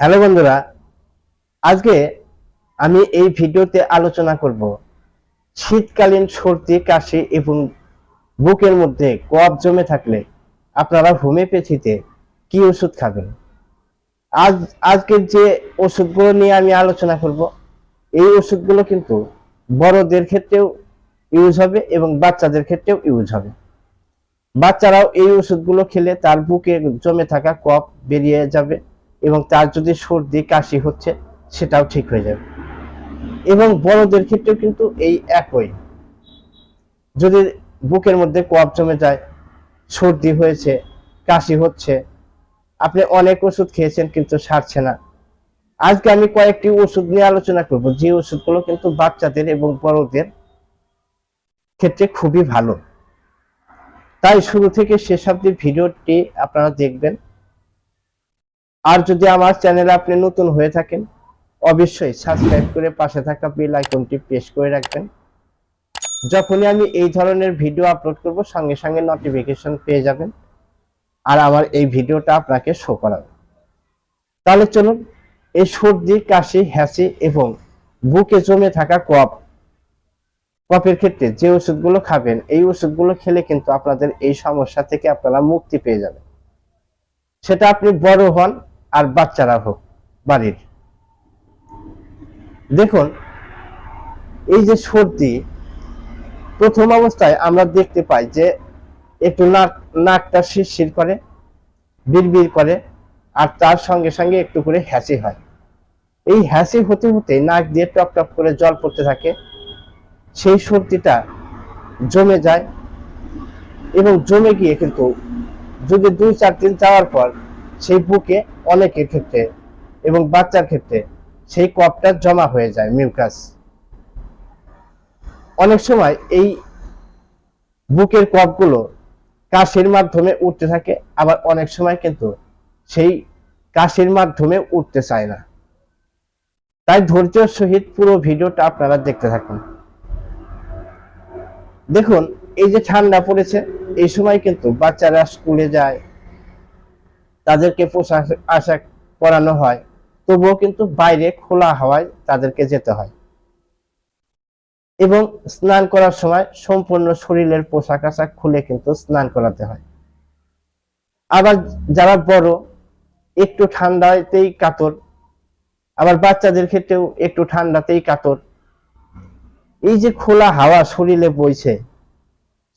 Hello বন্ধুরা, আজকে আমি এই ভিডিওতে আলোচনা করব শীতকালীন সর্দি, কাশি এবং বুকের মধ্যে কফ জমে থাকলে আপনারা হোমিওপ্যাথিতে কি ওষুধ খাবেন? আজ, আজকের যে ওষুধগুলো নিয়ে আমি আলোচনা করব, এই ওষুধগুলো কিন্তু বড়দের ক্ষেত্রেও ইউজ হবে এবং বাচ্চাদের ক্ষেত্রেও ইউজ হবে। বাচ্চারাও এই ওষুধগুলো খেলে তার বুকে জমে থাকা কফ বেরিয়ে যাবে। এবং তার যদি সর্দি, কাশি হচ্ছে, সেটাও ঠিক হয়ে যাবে। এবং বড়দের ক্ষেত্রেও কিন্তু এই একই। যদি বুকের মধ্যে কফ জমে যায়, সর্দি হয়েছে, কাশি হচ্ছে, আপনি অনেক ওষুধ খেয়েছেন কিন্তু সারছে না। আজকে আমি কয়েকটি ওষুধ নিয়ে আলোচনা করব। যে ওষুধগুলো কিন্তু বাচ্চাদের এবং বড়দের ক্ষেত্রে খুবই ভালো। তাই শুরু থেকে শেষ অব্দি ভিডিওটি আপনারা দেখবেন। আর যদি আমার চ্যানেলে আপনি নতুন হয়ে থাকেন, অবশ্যই সাবস্ক্রাইব করে পাশে থাকা বেল আইকনটি প্রেস করে রাখবেন। যখনই আমি এই ধরনের ভিডিও আপলোড করব, সঙ্গে সঙ্গে নোটিফিকেশন পেয়ে যাবেন। আর আমার এই ভিডিওটা আপনাকে শো করাবে। তাহলে চলুন, এই সর্দি, কাশি হ্যাসি এবং বুকে জমে থাকা কফ কফের ক্ষেত্রে যে ওষুধগুলো খাবেন, এই ওষুধগুলো খেলে কিন্তু আপনাদের এই সমস্যা থেকে আপনারা মুক্তি পেয়ে যাবেন। সেটা আপনি বড় হন আর বাচ্চারা হোক, বাড়ির। দেখুন, এই যে সর্দি, প্রথম অবস্থায় আমরা দেখতে পাই যে একটু নাক, নাকটা শিরশির করে, বিড়বিড় করে, আর তার সঙ্গে সঙ্গে একটু করে হ্যাসি হয়। এই হ্যাসি হতে হতে নাক দিয়ে টপ টপ করে জল পড়তে থাকে। সেই সর্দিটা জমে যায় এবং জমে গিয়ে কিন্তু যদি দুই, চার দিন যাওয়ার পর সেই বুকে অনেকের ক্ষেত্রে এবং বাচ্চার ক্ষেত্রে সেই কপটা জমা হয়ে যায় মিউকাস। অনেক সময় এই বুকের কপগুলো কাশির মাধ্যমে উঠতে থাকে, আবার অনেক সময় কিন্তু সেই কাশির মাধ্যমে উঠতে চায় না। তাই ধৈর্যের সহিত পুরো ভিডিওটা আপনারা দেখতে থাকুন। দেখুন, এই যে ঠান্ডা পড়েছে, এই সময় কিন্তু বাচ্চারা স্কুলে যায় তাদেরকে পোশাক আশাক পরানো হয়। তবুও কিন্তু বাইরে খোলা হাওয়ায় তাদেরকে যেতে হয়। এবং স্নান করার সময় সম্পূর্ণ শরীরের পোশাক আশাক খুলে কিন্তু স্নান করাতে হয়। আবার যারা বড়, একটু ঠান্ডাতেই কাতর, আবার বাচ্চাদের ক্ষেত্রেও একটু ঠান্ডাতেই কাতর, এই যে খোলা হাওয়া শরীরে বইছে,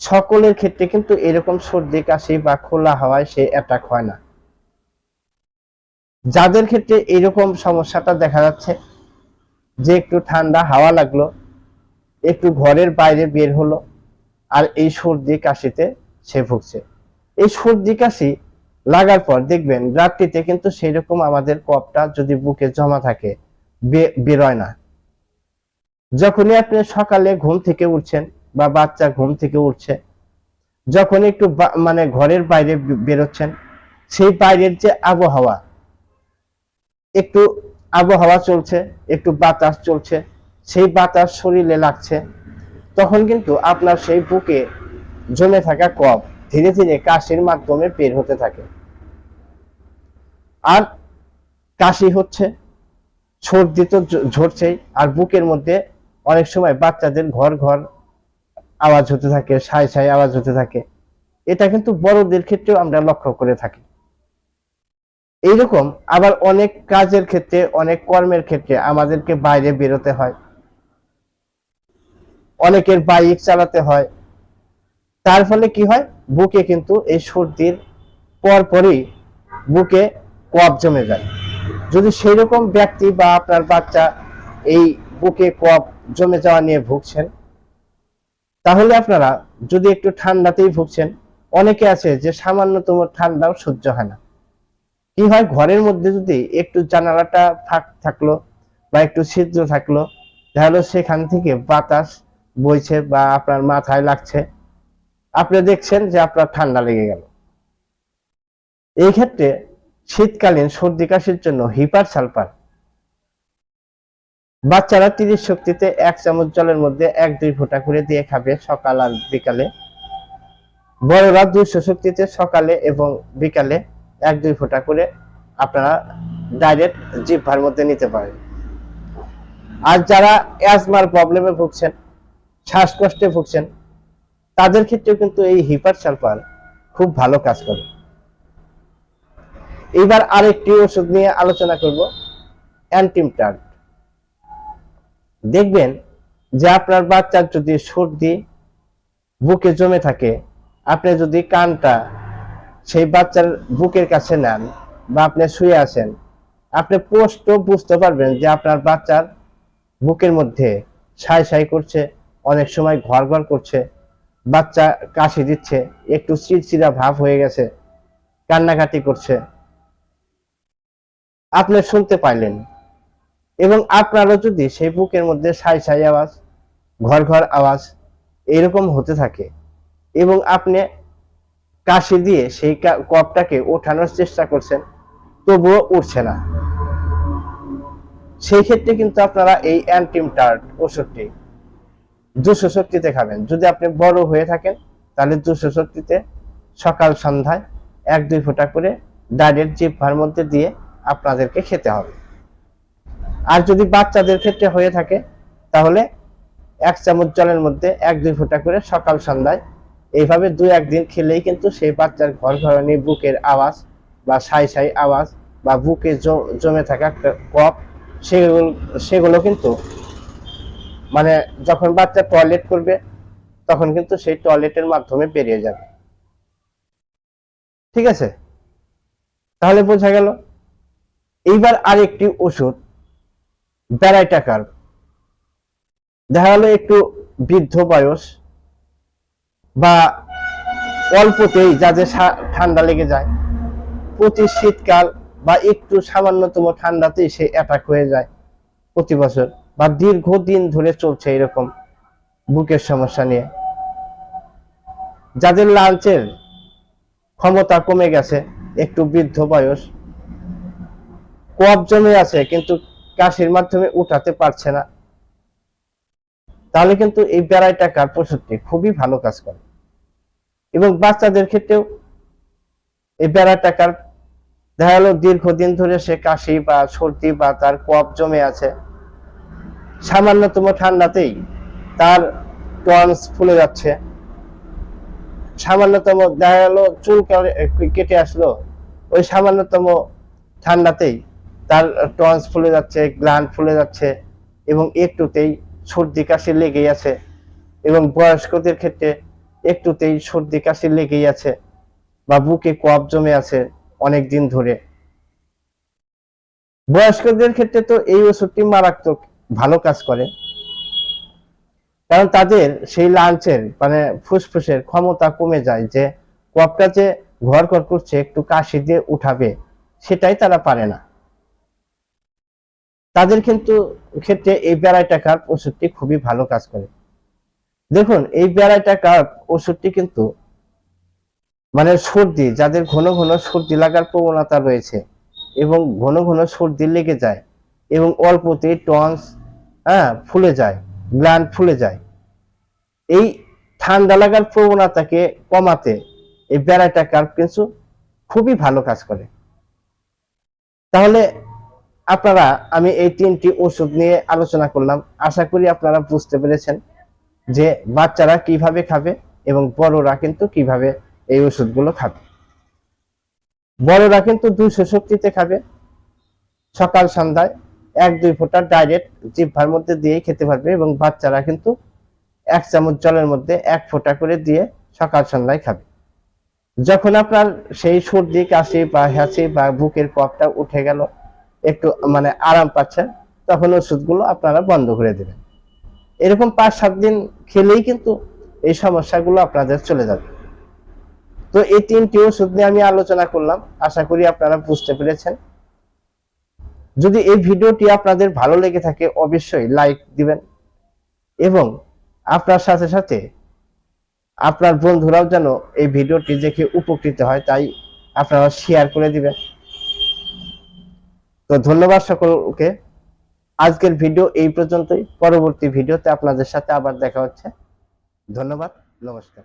সকলের ক্ষেত্রে কিন্তু এরকম সর্দি, কাশি বা খোলা হাওয়ায় সে অ্যাটাক হয় না। যাদের ক্ষেত্রে এরকম সমস্যাটা দেখা যাচ্ছে, যে একটু ঠান্ডা হাওয়া লাগল, একটু ঘরের বাইরে বের হলো, আর এই সর্দি কাশিতে সে ভুগছে। এই সর্দি কাশি লাগার পর দেখবেন রাত্রিতে কিন্তু সেই রকম আমাদের কপটা যদি বুকে জমা থাকে বেরোয় না। যখনই আপনি সকালে ঘুম থেকে উঠছেন বা বাচ্চা ঘুম থেকে উঠছে, যখন একটু মানে ঘরের বাইরে বেরোচ্ছেন, সেই বাইরের যে আবহাওয়া একটু আবহাওয়া চলছে, একটু বাতাস চলছে, সেই বাতাস শরীরে লাগছে, তখন কিন্তু আপনার সেই বুকে জমে থাকা কফ ধীরে ধীরে কাশির মাধ্যমে বের হতে থাকে। আর কাশি হচ্ছে, সর্দি তো ঝরছেই, আর বুকের মধ্যে অনেক সময় বাচ্চাদের ঘর ঘর আওয়াজ হতে থাকে, সাই সাই আওয়াজ হতে থাকে। এটা কিন্তু বড়দের ক্ষেত্রেও আমরা লক্ষ্য করে থাকি। এইরকম আবার অনেক কাজের ক্ষেত্রে, অনেক কর্মের ক্ষেত্রে আমাদেরকে বাইরে বেরোতে হয়। অনেকের বাইক চালাতে হয়। তার ফলে কি হয়? বুকে কিন্তু এই সর্দির পরপরই বুকে কফ জমে যায়। যদি সেই রকম ব্যক্তি বা আপনার বাচ্চা এই বুকে কফ জমে যাওয়া নিয়ে ভুগছেন, তাহলে আপনারা যদি একটু ঠান্ডাতেই ভুগছেন, অনেকে আছে যে সামান্যতম ঠান্ডাও সহ্য হয় না। কি হয়? ঘরের মধ্যে যদি একটু জানালাটা ফাঁক থাকল বা একটু ছিদ্র থাকল, তাহলে সেখান থেকে বাতাস বইছে বা আপনার মাথায় লাগছে। আপনি দেখছেন যে আপনার ঠান্ডা লেগে গেল। এই ক্ষেত্রে শীতকালীন সর্দি কাশির জন্য হিপার সালফার। বাচ্চারা তিরিশ শক্তিতে এক চামচ জলের মধ্যে এক, দুই ফোঁটা করে দিয়ে খাবে সকাল আর বিকালে। বড়রা দুইশো শক্তিতে সকালে এবং বিকালে এক, দুই ফোঁটা করে আপনারা ডাইরেক্ট জিভার মধ্যে নিতে পারেন। আর যারা অ্যাজমার প্রবলেমে ভুগছেন, শ্বাসকষ্টে ভুগছেন, তাদের ক্ষেত্রেও কিন্তু এই হিপার সালফার খুব ভালো কাজ করে। এবার আরেকটি ওষুধ নিয়ে আলোচনা করব অ্যান্টিমটার্ট দেখবেন যে আপনার বাচ্চার যদি সর্দি, বুকে জমে থাকে, আপনি যদি কানটা সেই বাচ্চার বুকের কাছে নেন বা আপনি শুয়ে আসেন আপনি স্পষ্ট বুঝতে পারবেন যে আপনার বাচ্চার বুকের মধ্যে সাই সাই করছে, অনেক সময় ঘর ঘর করছে, বাচ্চা কাশি দিচ্ছে, একটু চিড়চিড়া ভাব হয়ে গেছে, কান্নাকাটি করছে। আপনি শুনতে পাইলেন এবং আপনারও যদি সেই বুকের মধ্যে সাই সাই আওয়াজ, ঘর ঘর আওয়াজ এরকম হতে থাকে এবং আপনি কাশি দিয়ে সেই কপটাকে ওঠানোর চেষ্টা করছেন, তবুও উঠছে না। সেই ক্ষেত্রে কিন্তু আপনারা এই অ্যান্টিম টার্ট ওষুধটি দুশো শক্তিতে খাবেন। যদি আপনি বড় হয়ে থাকেন, তাহলে দুশো শক্তিতে সকাল সন্ধ্যায় এক, দুই ফোঁটা করে ডাইরেক্ট জিভার মধ্যে দিয়ে আপনাদেরকে খেতে হবে। আর যদি বাচ্চাদের ক্ষেত্রে হয়ে থাকে, তাহলে এক চামচ জলের মধ্যে এক, দুই ফোঁটা করে সকাল সন্ধ্যায় এইভাবে দুই একদিন খেলেই কিন্তু সেই বাচ্চার ঘর ঘরানি বুকের আওয়াজ বা সাই সাই আওয়াজ বা বুকে জমে থাকা কপ সেগুলো সেগুলো কিন্তু মানে যখন বাচ্চা টয়লেট করবে, তখন কিন্তু সেই টয়লেটের মাধ্যমে বেরিয়ে যাবে। ঠিক আছে? তাহলে বোঝা গেল। এইবার আরেকটি ওষুধ, ব্যারাইটাকার। দেখা গেল একটু বৃদ্ধ বয়স বা অল্পতেই যাদের ঠান্ডা লেগে যায়, প্রতি শীতকাল বা একটু সামান্যতম ঠান্ডাতেই সে অ্যাটাক হয়ে যায় প্রতি বছর বা দীর্ঘদিন ধরে চলছে এরকম বুকের সমস্যা নিয়ে। যাদের লাঞ্চের ক্ষমতা কমে গেছে, একটু বৃদ্ধ বয়স, কফ জমে আছে, কিন্তু কাশির মাধ্যমে উঠাতে পারছে না। তাহলে কিন্তু এই বেড়াই টাকার ওষুধটি খুবই ভালো কাজ করে। এবং বাচ্চাদের ক্ষেত্রেও এই বেড়াই টাকার দেখা গেল দীর্ঘদিন ধরে সে কাশি বা সর্দি বা তার কফ জমে আছে। সামান্যতম ঠান্ডাতেই তার টনস ফুলে যাচ্ছে। সামান্যতম দেখা গেল চুল কেটে আসলো। ওই সামান্যতম ঠান্ডাতেই তার টনস ফুলে যাচ্ছে গ্ল্যান্ড ফুলে যাচ্ছে এবং একটুতেই সর্দি কাশি লেগেই আছে এবং বয়স্কদের ক্ষেত্রে একটুতেই সর্দি কাশি লেগেই আছে বা বুকে কফ জমে আছে অনেক দিন ধরে। বয়স্কদের ক্ষেত্রে তো এই ওষুধটি মারাত্মক ভালো কাজ করে। কারণ তাদের সেই লাঞ্চের মানে ফুসফুসের ক্ষমতা কমে যায় যে কপটা যে ঘর ঘর করছে, একটু কাশি দিয়ে উঠাবে, সেটাই তারা পারে না। তাদের কিন্তু ক্ষেত্রে এই বেড়াই টাকার ওষুধটি খুবই ভালো কাজ করে। দেখুন, এই বেড়াই টাকার ওষুধটি কিন্তু মানে সর্দি, যাদের ঘন ঘন সর্দি লাগার প্রবণতা রয়েছে এবং ঘন ঘন সর্দি লেগে যায় এবং অল্পতে টনস হ্যাঁ ফুলে যায়, গ্ল্যান্ড ফুলে যায়, এই ঠান্ডা লাগার প্রবণতাকে কমাতে এই বেড়াটা কার্ভ কিন্তু খুবই ভালো কাজ করে। তাহলে আপনারা, আমি এই তিনটি ওষুধ নিয়ে আলোচনা করলাম। আশা করি আপনারা বুঝতে পেরেছেন যে বাচ্চারা কীভাবে খাবে এবং বড়রা কিন্তু কীভাবে এই ওষুধগুলো খাবে। বড়রা কিন্তু দুইশো শক্তিতে খাবে। সকাল সন্ধ্যায় এক দুই ফোঁটা ডাইরেক্ট জিভার মধ্যে দিয়েই খেতে পারবে এবং বাচ্চারা কিন্তু এক চামচ জলের মধ্যে এক ফোঁটা করে দিয়ে সকাল সন্ধ্যায় খাবে। যখন আপনার সেই সর্দি, কাশি বা হ্যাঁচি বা বুকের কপটা উঠে গেল একটু মানে আরাম পাচ্ছেন, তখন ওষুধগুলো আপনারা বন্ধ করে দেবেন। এরকম পাঁচ সাত দিন খেলেই কিন্তু এই সমস্যাগুলো আপনাদের চলে যাবে। তো এই তিনটি ওষুধ নিয়ে আমি আলোচনা করলাম, আশা করি আপনারা বুঝতে পেরেছেন। যদি এই ভিডিওটি আপনাদের ভালো লেগে থাকে, অবশ্যই লাইক দিবেন এবং আপনার সাথে সাথে আপনার বন্ধুরাও যেন এই ভিডিওটি দেখে উপকৃত হয়, তাই আপনারা শেয়ার করে দিবেন। তো ধন্যবাদ সকলকে। আজকের ভিডিও এই পর্যন্তই। পরবর্তী ভিডিওতে আপনাদের সাথে আবার দেখা হচ্ছে। ধন্যবাদ, নমস্কার।